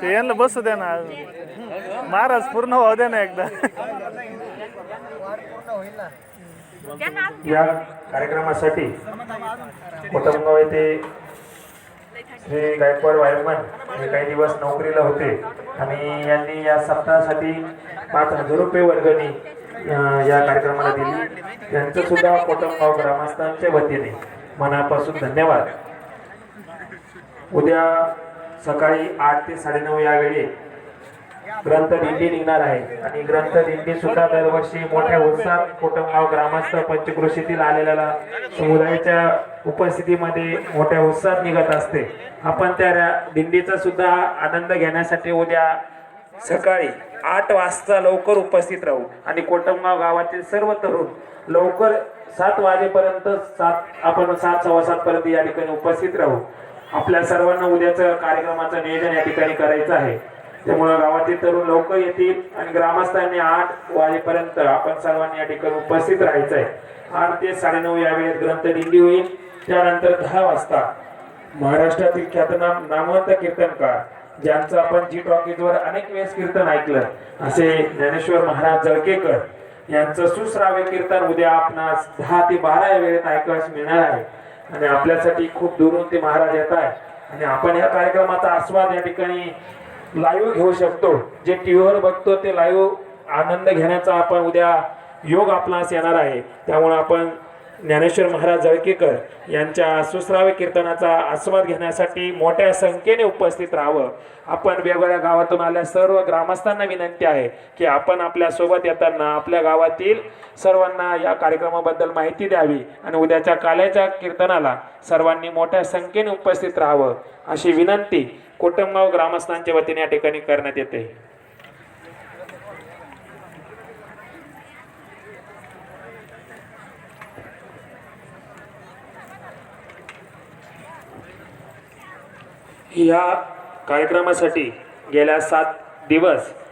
ते यांना बसू द्या ना. महाराज पूर्ण होऊ द्या ना एकदा. या कार्यक्रमासाठी कोटमगाव येथे श्री गायकवाड वायरमन हे काही दिवस नोकरीला होते आणि यांनी या सप्ताहासाठी पाच हजार रुपये वर्गणी या कार्यक्रमाला दिली. त्यांचं सुद्धा कोटमगाव ग्रामस्थांच्या वतीने मनापासून धन्यवाद. उद्या सकाळी आठ ते साडेनऊ या वेळी ग्रंथ दिंडी निघणार आहे. आणि ग्रंथ दिंडी सुद्धा दरवर्षी मोठ्या उत्साहात कोटमगाव ग्रामस्थ पंचकृषीतील आलेल्या समुदायाच्या उपस्थितीमध्ये मोठ्या उत्साहात निघत असते. आपण त्या दिंडीचा सुद्धा आनंद घेण्यासाठी उद्या सकाळी आठ वाजता लवकर उपस्थित राहू. आणि कोटमगाव गावातील सर्व तरुण लवकर सात वाजेपर्यंत सात आपण सात सव्वा सात पर्यंत या ठिकाणी उपस्थित राहू. आपल्या सर्वांना उद्याचं कार्यक्रमाचं नियोजन या ठिकाणी करायचं आहे. त्यामुळे गावातील तरुण लवकर येतील आणि ग्रामस्थांनी आठ वाजेपर्यंत आपण सर्वांनी या ठिकाणी उपस्थित राहायचं आहे आठ ते साडेनऊ या वेळेत ग्रंथ दिंडी होईल. त्यानंतर दहा वाजता महाराष्ट्रातील ख्यातनाम नामवंत कीर्तनकार ज्यांचं आपण जी टॉकीजवर अनेक वेळेस कीर्तन ऐकलं असे ज्ञानेश्वर महाराज जळकेकर यांचं सुश्राव्य कीर्तन उद्या आपणास दहा ते बारा या वेळेत ऐकायला मिळणार आहे. आणि आपल्यासाठी खूप दुरून ते महाराज येत आहे आणि आपण या कार्यक्रमाचा आस्वाद या ठिकाणी लाईव्ह घेऊ शकतो. जे टीव्हीवर बघतो ते लाईव्ह आनंद घेण्याचा आपण उद्या योग आपणास येणार आहे. त्यामुळे आपण ज्ञानेश्वर महाराज जळकेकर यांच्या सुश्राव्य कीर्तनाचा आस्वाद घेण्यासाठी मोठ्या संख्येने उपस्थित राहावं. आपण वेगवेगळ्या गावातून आल्या सर्व ग्रामस्थांना विनंती आहे की आपण आपल्यासोबत येताना आपल्या गावातील सर्वांना या कार्यक्रमाबद्दल माहिती द्यावी आणि उद्याच्या काल्याच्या कीर्तनाला सर्वांनी मोठ्या संख्येने उपस्थित राहावं अशी विनंती कोटमगाव ग्रामस्थांच्या वतीने या ठिकाणी करण्यात येते. या कार्यक्रमासाठी गेल्या सात दिवस